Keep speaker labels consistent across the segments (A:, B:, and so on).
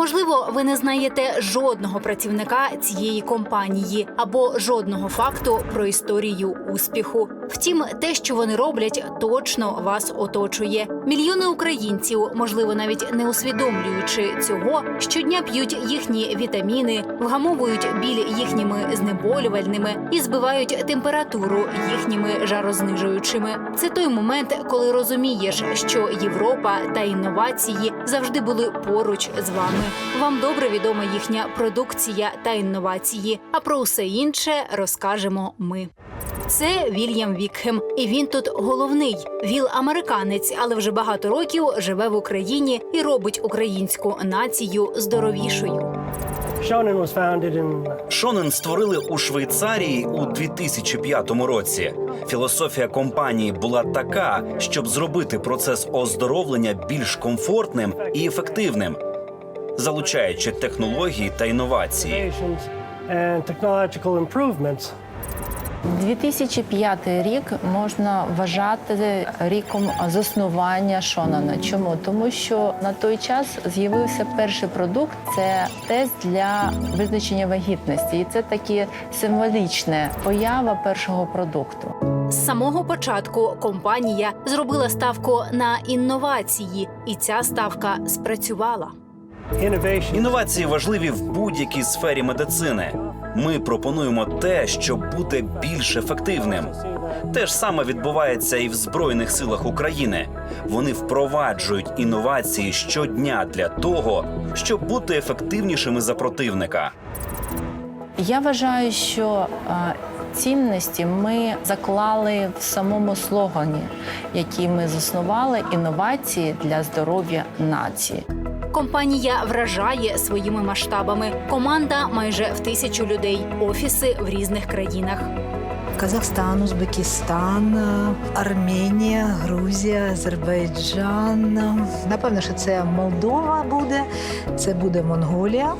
A: Можливо, ви не знаєте жодного працівника цієї компанії або жодного факту про історію успіху. Втім, те, що вони роблять, точно вас оточує. Мільйони українців, можливо, навіть не усвідомлюючи цього, щодня п'ють їхні вітаміни, вгамовують біль їхніми знеболювальними і збивають температуру їхніми жарознижуючими. Це той момент, коли розумієш, що Європа та інновації завжди були поруч з вами. Вам добре відома їхня продукція та інновації. А про усе інше розкажемо ми. Це Вільям Вікхем, і він тут головний. Віл американець, але вже багато років живе в Україні і робить українську націю здоровішою.
B: Шонен створили у Швейцарії у 2005 році. Філософія компанії була така, щоб зробити процес оздоровлення більш комфортним і ефективним, залучаючи технології та інновації.
C: innovations and technological improvements.
D: 2005 рік можна вважати ріком заснування Шонана. Чому? Тому що на той час з'явився перший продукт це тест для визначення вагітності, і це такі символічна поява першого продукту.
A: З самого початку компанія зробила ставку на інновації, і ця ставка спрацювала.
B: Інновації важливі в будь-якій сфері медицини. Ми пропонуємо те, щоб бути більш ефективним. Те ж саме відбувається і в Збройних силах України. Вони впроваджують інновації щодня для того, щоб бути ефективнішими за противника.
D: Я вважаю, що е, цінності ми заклали в самому слогані, який ми заснували інновації для здоров'я нації.
A: Компанія вражає своїми масштабами. Команда майже в тисячу людей, офіси в різних країнах.
E: Казахстан, Узбекистан, Арменія, Грузія, Азербайджан. Напевно, що це Молдова буде, це буде Монголія.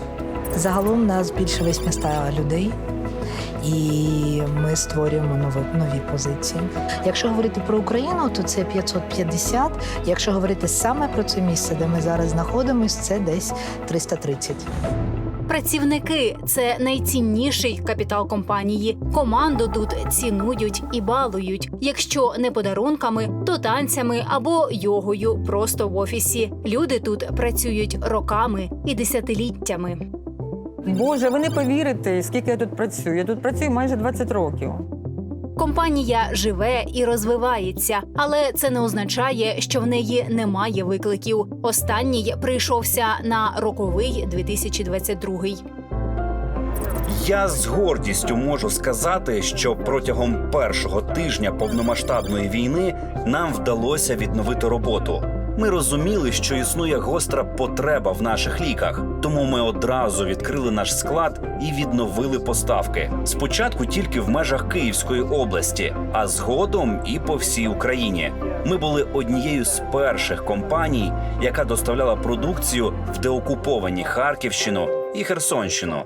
E: Загалом нас більше 800 людей. І ми створюємо нові, нові позиції. Якщо говорити про Україну, то це 550. Якщо говорити саме про це місце, де ми зараз знаходимося, це десь 330.
A: Працівники це найцінніший капітал компанії. Команду тут цінують і балують. Якщо не подарунками, то танцями або йогою просто в офісі. Люди тут працюють роками і десятиліттями.
F: Боже, ви не повірите, скільки я тут працюю. Я тут працюю майже 20 років.
A: Компанія живе і розвивається, але це не означає, що в неї немає викликів. Останній прийшовся на роковий 2022.
B: Я з гордістю можу сказати, що протягом першого тижня повномасштабної війни нам вдалося відновити роботу. Ми розуміли, що існує гостра потреба в наших ліках, тому ми одразу відкрили наш склад і відновили поставки. Спочатку тільки в межах Київської області, а згодом і по всій Україні. Ми були однією з перших компаній, яка доставляла продукцію в деокуповані Харківщину і Херсонщину.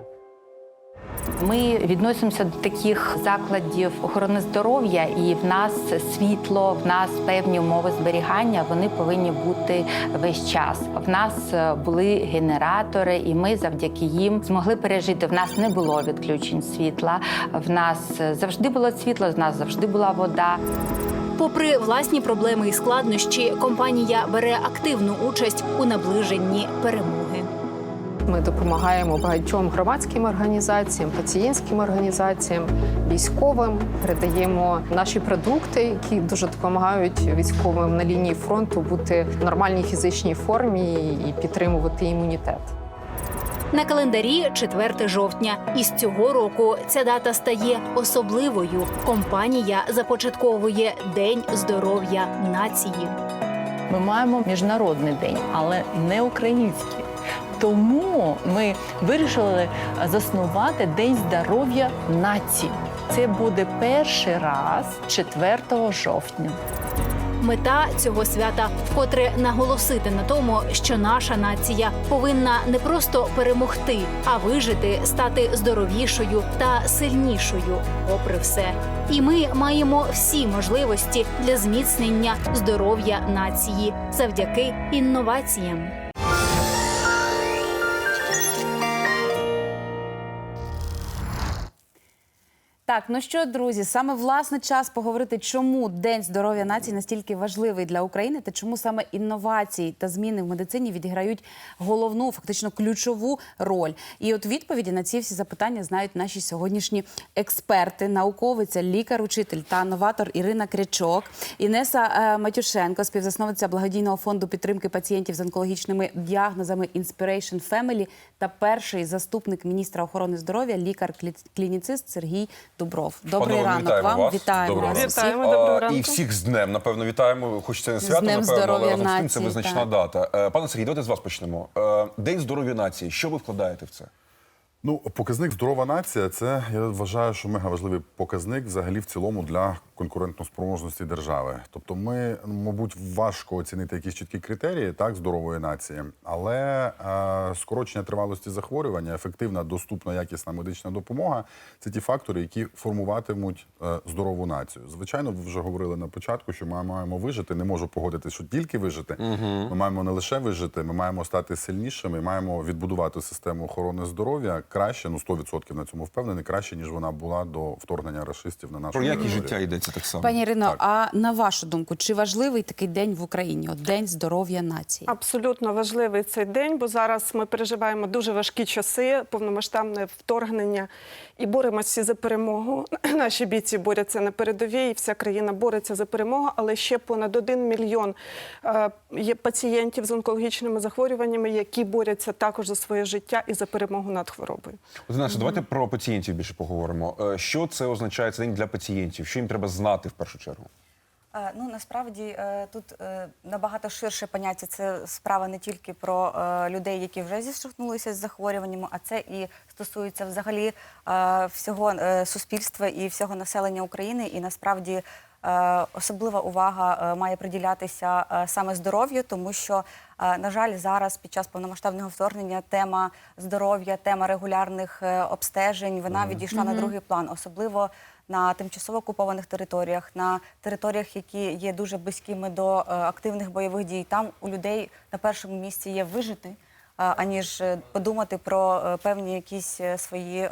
D: Ми відносимося до таких закладів охорони здоров'я, і в нас світло, в нас певні умови зберігання. Вони повинні бути весь час. В нас е, були генератори, і ми завдяки їм змогли пережити. В нас не було відключень світла. В нас е, завжди було світло, в нас завжди була вода.
A: Попри власні проблеми і складнощі, компанія бере активну участь у наближенні перемоги.
G: Ми допомагаємо багатьом громадським організаціям, пацієнтським організаціям, військовим. Передаємо наші продукти, які дуже допомагають військовим на лінії фронту бути в нормальній фізичній формі і підтримувати імунітет.
A: На календарі 4 жовтня, і з цього року ця дата стає особливою. Компанія започатковує День здоров'я нації.
D: Ми маємо міжнародний день, але не український. Тому ми вирішили заснувати День здоров'я нації. Це буде перший раз 4 жовтня.
A: Мета цього свята вкотре наголосити на тому, що наша нація повинна не просто перемогти, а вижити, стати здоровішою та сильнішою, попри все. І ми маємо всі можливості для зміцнення здоров'я нації завдяки інноваціям.
H: Так, ну що, друзі, саме власне час поговорити, чому День здоров'я нації настільки важливий для України, та чому саме інновації та зміни в медицині відіграють головну, фактично ключову роль. І от відповіді на ці всі запитання знають наші сьогоднішні експерти, науковиця, лікар-учитель та новатор Ірина Крячок, Інеса е, Матюшенко, співзасновниця благодійного фонду підтримки пацієнтів з онкологічними діагнозами Inspiration Family та перший заступник міністра охорони здоров'я, лікар-клініцист Сергій Дубров. Добрий
I: Панове,
H: ранок
I: вітаємо
H: вам.
I: вас.
H: Вітаємо
I: Доброго
H: вас
I: ранку.
H: усіх.
G: Доброго ранку.
I: І всіх з днем, напевно, вітаємо. Хоч це не свято,
H: Днем
I: напевно,
H: здоров'я
I: але разом з тим це
H: нації,
I: визначна
H: так.
I: дата. Е, Пане Сергій, давайте з вас почнемо. Е, День здоров'я нації. Що ви вкладаєте в це?
J: Ну, показник здорова нація це я вважаю, що мега важливий показник взагалі в цілому для конкурентноспроможності держави. Тобто, ми, мабуть, важко оцінити якісь чіткі критерії так здорової нації, але е, скорочення тривалості захворювання, ефективна, доступна, якісна медична допомога це ті фактори, які формуватимуть е, здорову націю. Звичайно, ви вже говорили на початку, що ми маємо вижити. Не можу погодитися, що тільки вижити. Ми маємо не лише вижити, ми маємо стати сильнішими, маємо відбудувати систему охорони здоров'я краще, ну 100% на цьому впевнений, краще ніж вона була до вторгнення рашистів на нашу
I: Про якість життя йдеться так само.
H: Пані Ірино,
J: Так.
H: а на вашу думку, чи важливий такий день в Україні? От День здоров'я нації?
K: Абсолютно важливий цей день, бо зараз ми переживаємо дуже важкі часи, повномасштабне вторгнення і боремося за перемогу. Наші бійці борються на передовій, і вся країна бореться за перемогу, але ще понад один мільйон е, є пацієнтів з онкологічними захворюваннями, які борються також за своє життя і за перемогу над хворобою.
I: От, Інесо, давайте про пацієнтів більше поговоримо. Е, Що це означає цей день для пацієнтів? Що їм треба знати в першу чергу?
L: Е, Ну насправді е, тут е, набагато ширше поняття. Це справа не тільки про людей, які вже зіштовхнулися з захворюваннями, а це і стосується взагалі всього суспільства і всього населення України. І насправді особлива увага е, має приділятися е, саме здоров'ю, тому що, е, на жаль, зараз під час повномасштабного вторгнення тема здоров'я, тема регулярних е, обстежень, вона відійшла на другий план, особливо на тимчасово окупованих територіях, на територіях, які є дуже близькими до е, активних бойових дій. Там у людей на першому місці є вижити, е, аніж е, подумати про е, певні якісь е, свої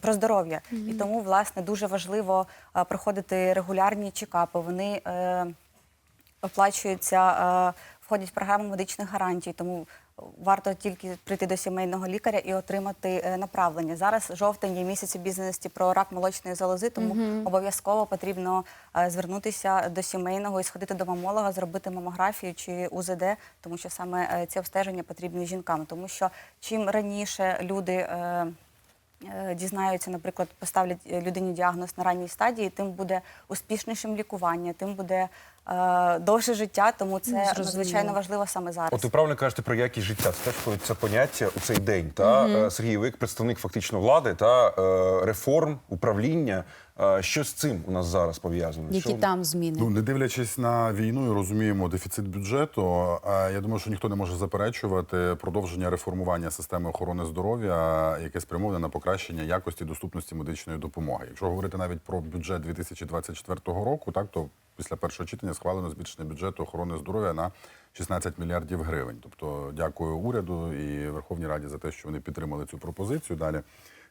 L: про здоров'я. Mm -hmm. І тому, власне, дуже важливо проходити регулярні чекапи. Вони оплачуються, входять в програму медичних гарантій. Тому варто тільки прийти до сімейного лікаря і отримати е, направлення. Зараз жовтень є місяць обізнаності про рак молочної залози, тому обов'язково потрібно е, звернутися до сімейного і сходити до мамолога, зробити мамографію чи УЗД, тому що саме е, ці обстеження потрібні жінкам. Тому що чим раніше люди. е, е, Дізнаються, наприклад, поставлять е, людині діагноз на ранній стадії, тим буде успішнішим лікування, тим буде е, довше життя. Тому це
H: зрозуміло.
L: надзвичайно важливо саме зараз.
I: От ви правильно кажете про якість життя. Це теж входить це поняття у цей день. Та Е, Сергій, ви як представник фактично влади та е, реформ управління. Е, Що з цим у нас зараз пов'язано?
H: Які
I: Що-
H: там зміни?
J: Ну, не дивлячись на війну і розуміємо дефіцит бюджету, е, я думаю, що ніхто не може заперечувати продовження реформування системи охорони здоров'я, яке спрямоване на покращення якості і доступності медичної допомоги. Якщо говорити навіть про бюджет 2024 року, так то після першого читання схвалено збільшення бюджету охорони здоров'я на 16 мільярдів гривень. Тобто, дякую уряду і Верховній Раді за те, що вони підтримали цю пропозицію. Далі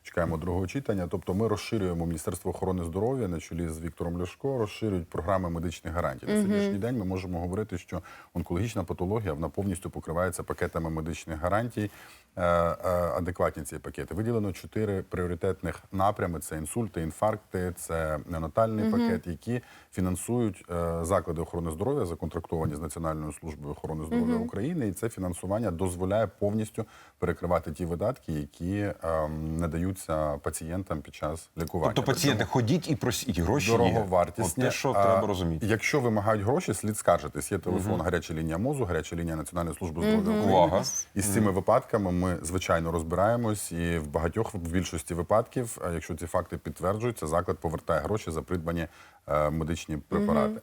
J: чекаємо другого читання. Тобто, ми розширюємо Міністерство охорони здоров'я на чолі з Віктором Ляшко, розширюють програми медичних гарантій. На сьогоднішній день ми можемо говорити, що онкологічна патологія вона повністю покривається пакетами медичних гарантій. Е, е, Адекватні ці пакети виділено чотири пріоритетних напрями: це інсульти, інфаркти, це неонатальний пакет, які фінансують е, заклади охорони здоров'я, законтрактовані з Національною службою охорони здоров'я України. І це фінансування дозволяє повністю перекривати ті видатки, які ем, надаються пацієнтам під час лікування.
I: Тобто пацієнти ходіть і просіть гроші.
J: дороговартісні.
I: От те, що
J: А,
I: треба розуміти.
J: Якщо вимагають гроші, слід скаржитись. Є телефон, гаряча лінія МОЗу, гаряча лінія Національної служби здоров'я України.
I: Увага.
J: І з цими випадками ми звичайно розбираємось. І в багатьох в більшості випадків, е, якщо ці факти підтверджуються, заклад повертає гроші за придбані е, медичні препарати.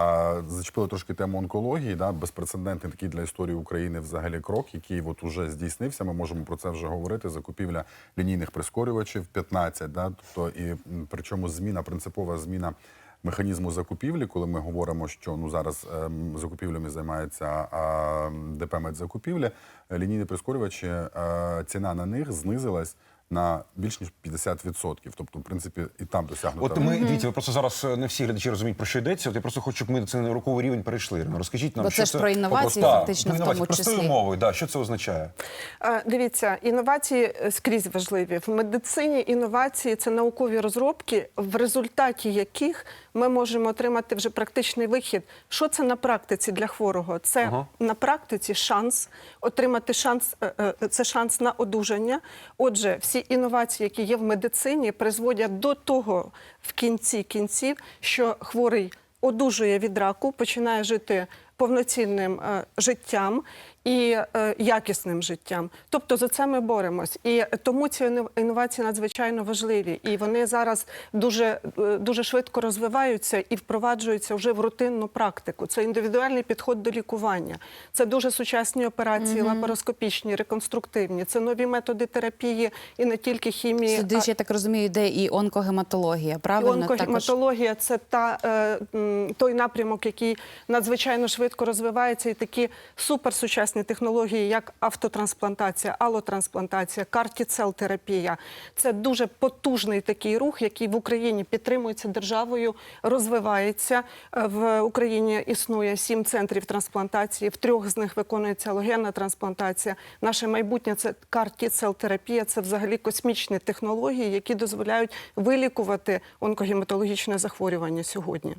J: А зачепили трошки тему онкології. Да, безпрецедентний такий для історії України взагалі крок, який от уже здійснився. Ми можемо про це вже говорити. Закупівля лінійних прискорювачів 15, да, тобто і причому зміна, принципова зміна. Механізму закупівлі, коли ми говоримо, що ну зараз ем, закупівлями займається а, ДП «Медзакупівлі», е, лінійні прискорювачі, е, ціна на них знизилась на більш ніж 50%. Тобто, в принципі, і там досягнуто.
I: От ми дивіться, ви просто зараз е, не всі глядачі розуміють про що йдеться. От я просто хочу, щоб ми це на науковий рівень перейшли. Ірина, Розкажіть нам,
H: Бо
I: що
H: це ж про інновації,
I: Просто,
H: фактично,
I: про
H: в
I: інновації.
H: тому
I: Простою
H: числі.
I: мовою, да, що це означає?
K: Е, Дивіться, інновації е, скрізь важливі. В медицині інновації це наукові розробки, в результаті яких ми можемо отримати вже практичний вихід. Що це на практиці для хворого? Це
I: Ага.
K: на практиці шанс отримати шанс, е, е, це шанс на одужання. Отже, всі інновації, які є в медицині, призводять до того в кінці кінців, що хворий одужує від раку, починає жити повноцінним е, життям і е, якісним життям. Тобто за це ми боремось. І тому ці інно- інновації надзвичайно важливі. І вони зараз дуже, е, дуже швидко розвиваються і впроваджуються вже в рутинну практику. Це індивідуальний підход до лікування. Це дуже сучасні операції, лапароскопічні, реконструктивні. Це нові методи терапії і не тільки хімії.
H: Сюди
K: а-
H: я так розумію, йде і онкогематологія.
K: і
H: Правильно також
K: онкогематологія це та, е, той напрямок, який надзвичайно швидко розвивається, і такі суперсучасні технології, як автотрансплантація, алотрансплантація, картіцел-терапія. Це дуже потужний такий рух, який в Україні підтримується державою, розвивається. Е, В Україні існує сім центрів трансплантації. В трьох з них виконується алогенна трансплантація. Наше майбутнє це картіцел-терапія. Це взагалі космічні технології, які дозволяють вилікувати онкогематологічне захворювання сьогодні.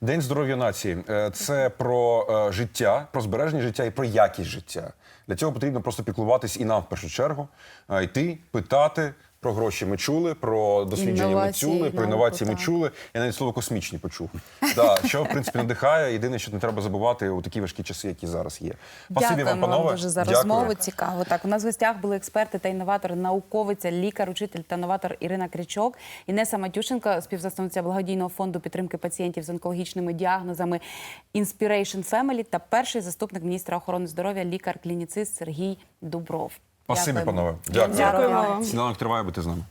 I: День здоров'я нації Е, це про е, життя, про збереження життя і про якість життя. Для цього потрібно просто піклуватись і нам в першу чергу, е, йти, питати. Про гроші ми чули, про дослідження
H: Інновації,
I: ми чули, про
H: науку,
I: інновації ми чули. Я навіть слово космічні почув. Да, що в принципі надихає. Єдине, що не треба забувати у такі важкі часи, які зараз є.
H: Дякуємо
I: вам, панове.
H: дуже за
I: Дякую.
H: розмову. Цікаво. Так, у нас в гостях були експерти та інноватори, науковиця, лікар, учитель та новатор Ірина Кричок, Інеса Матюшенко, співзасновниця благодійного фонду підтримки пацієнтів з онкологічними діагнозами Inspiration Family та перший заступник міністра охорони здоров'я, лікар-клініцист Сергій Дубров.
I: Спасибі, панове. Дякую.
K: Дякую. вам.
I: Сніданок триває, будьте з нами.